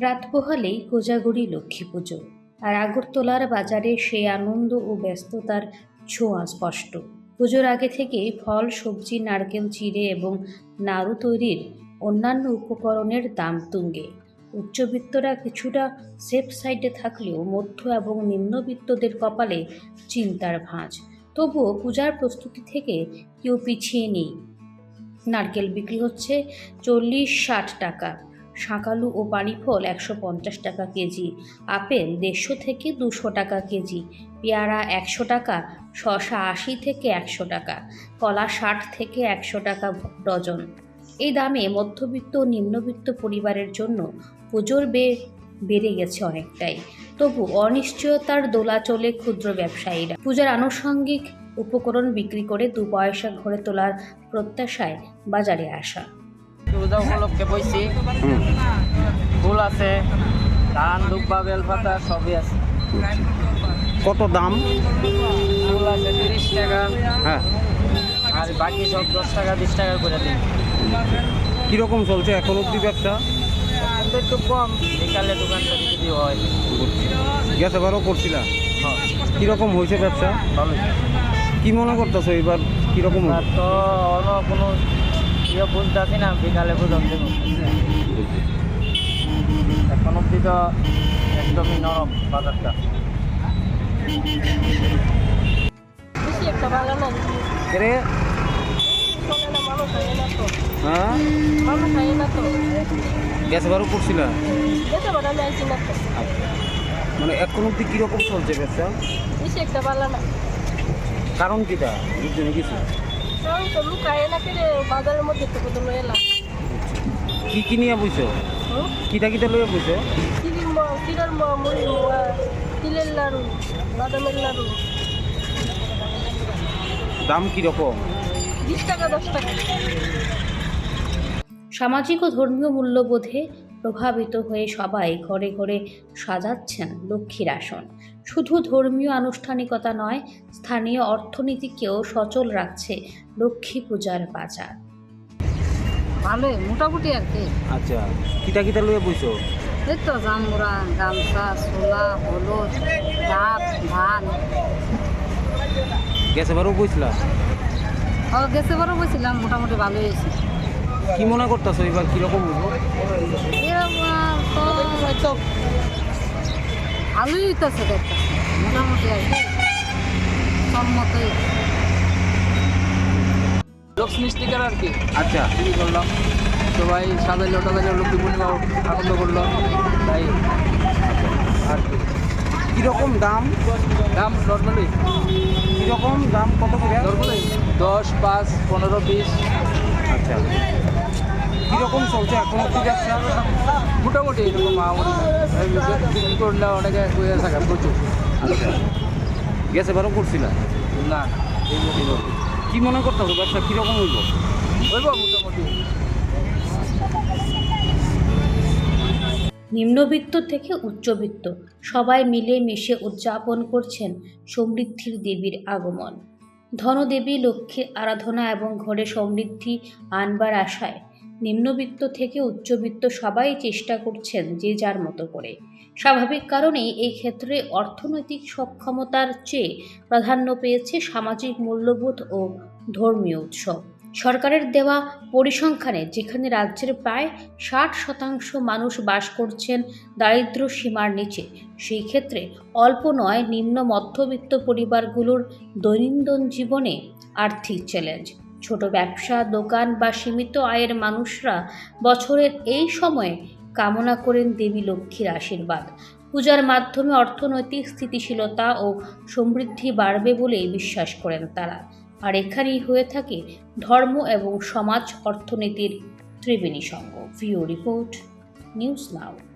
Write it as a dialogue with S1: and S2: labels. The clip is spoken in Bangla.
S1: রাত পোহালেই কোজাগরি লক্ষ্মী পুজো। আর আগরতলার বাজারে সেই আনন্দ ও ব্যস্ততার ছোঁয়া স্পষ্ট। পুজোর আগে থেকে ফল, সবজি, নারকেল, চিড়ে এবং নাড়ু তৈরির অন্যান্য উপকরণের দাম তুঙ্গে। উচ্চবিত্তরা কিছুটা সেফ সাইডে থাকলেও মধ্য এবং নিম্নবিত্তদের কপালে চিন্তার ভাঁজ। তবুও পূজার প্রস্তুতি থেকে কেউ পিছিয়ে নেই। নারকেল বিক্রি হচ্ছে চল্লিশ ষাট টাকা। শাঁকালু ও পানিফল একশো পঞ্চাশ টাকা কেজি, আপেল দেড়শো থেকে দুশো টাকা কেজি, পেয়ারা একশো টাকা শশা আশি থেকে একশো টাকা, কলা ষাট থেকে একশো টাকা ডজন। এই দামে মধ্যবিত্ত ও নিম্নবিত্ত পরিবারের জন্য পুজোর বে বেড়ে গেছে অনেকটাই। তবু অনিশ্চয়তার দোলাচলে ক্ষুদ্র ব্যবসায়ীরা। পূজার আনুষঙ্গিক উপকরণ বিক্রি করে দু পয়সা ঘরে তোলার প্রত্যাশায় বাজারে আসা।
S2: পূজা উপলক্ষে বইছি। ফুল আছে ধান দুব্বা বেলপাতা সবই আছে।
S3: কত দাম?
S2: ফুল আছে তিরিশ টাকা।
S3: হ্যাঁ।
S2: আর বাকি সব দশ টাকা বিশ টাকা করে দিন।
S3: কীরকম চলছে এখন অবধি ব্যবসা?
S2: একটু কম বিকালে দোকানটা যদি হয়।
S3: গ্যাস এবারও করছিলা?
S2: হ্যাঁ,
S3: কীরকম হয়েছে ব্যবসা? কি মনে করতেছো এবার কীরকম
S2: তো কোনো ইয়ে বুঝতেছি না বিকালে দেব। এখন অব্দি তো একদমই নরম বাজারটা।
S3: রে?
S4: হয়
S3: হ্যাঁ?
S4: হয়
S3: গ্যাস করছিলা
S4: তো।
S3: মানে এখন অবধি কীরকম চলছে ব্যবসা কারণ কিটা? বুঝতে কিছু।
S4: বাজারের মধ্যে তো লয়ে এলাম।
S3: কি কি নিয়ে বুঝছ? কিটা কিটা লইয়া বুঝছ
S4: চিড়ির ম মুড়ি তিলের লাড়ু বাদামের লাড়ু।
S3: দাম কীরকম
S4: বিশ টাকা দশ টাকা।
S1: সামাজিক ও ধর্মীয় মূল্যবোধে প্রভাবিত হয়ে সবাই ঘরে ঘরে সাজাচ্ছেন লক্ষ্মীর আসন। শুধু ধর্মীয় আনুষ্ঠানিকতা নয় স্থানীয় অর্থনীতিকেও সচল রাখছে লক্ষ্মী পূজার বাজার।
S4: ভালোই মোটামুটি আর কি।
S3: আচ্ছা কিটা কিটা লইয়া বুঝছ
S4: এই তো জামুরা গামছা ছোলা হলুদ ডাব ধান।
S3: গেছে এবারও বুঝলা
S4: ও গেছে বড় বলছিলাম মোটামুটি ভালোই হয়েছে।
S3: কি মনে করতেছো এবার কীরকম
S4: তো হয়তো ভালোই হইতেছে দেখতে। মোটামুটি আর কি। সম্মতই।
S2: লক্ষ্মী স্টিকার আর কি।
S3: আচ্ছা।
S2: করলাম সবাই লক্ষ্মী পূর্ণিমা আনন্দ করল। তাই। আর কি।
S3: কীরকম দাম?
S2: দাম নর্মালি।
S3: কীরকম দাম? কত করে?
S2: নর্মালি। দশ পাঁচ পনেরো বিশ।
S3: আচ্ছা। কীরকম চলছে? এখন অব্দি ব্যবসা
S2: মোটামুটি এরকম মামুলি বিক্রি করলে অনেকে হয়ে থাকে প্রচুর।
S3: আচ্ছা। গ্যাস এবারও করছিলা
S2: না?
S3: কি মনে করতেছো ব্যবসা কীরকম হইব?
S2: হইব মোটামুটি।
S1: নিম্নবিত্ত থেকে উচ্চবিত্ত সবাই মিলে মিশে উদযাপন করছেন সমৃদ্ধির দেবীর আগমন। ধনদেবী লক্ষ্মীর আরাধনা এবং ঘরে সমৃদ্ধি আনবার আশায় নিম্নবিত্ত থেকে উচ্চবিত্ত সবাই চেষ্টা করছেন যে যার মতো করে। স্বাভাবিক কারণেই এই ক্ষেত্রে অর্থনৈতিক সক্ষমতার চেয়ে প্রাধান্য পেয়েছে সামাজিক মূল্যবোধ ও ধর্মীয় উৎসব। সরকারের দেওয়া পরিসংখ্যানে যেখানে রাজ্যের প্রায় ষাট শতাংশ মানুষ বাস করছেন দারিদ্র্য সীমার নিচে, সেই ক্ষেত্রে অল্প নয় নিম্ন মধ্যবিত্ত পরিবারগুলোর দৈনন্দিন জীবনে আর্থিক চ্যালেঞ্জ। ছোট ব্যবসা, দোকান বা সীমিত আয়ের মানুষরা বছরের এই সময়ে কামনা করেন দেবী লক্ষ্মীর আশীর্বাদ। পূজার মাধ্যমে অর্থনৈতিক স্থিতিশীলতা ও সমৃদ্ধি বাড়বে বলেই বিশ্বাস করেন তারা। আর এখানেই হয়ে থাকে ধর্ম এবং সমাজ অর্থনীতির ত্রিবেণী সঙ্গ। VO report, news now.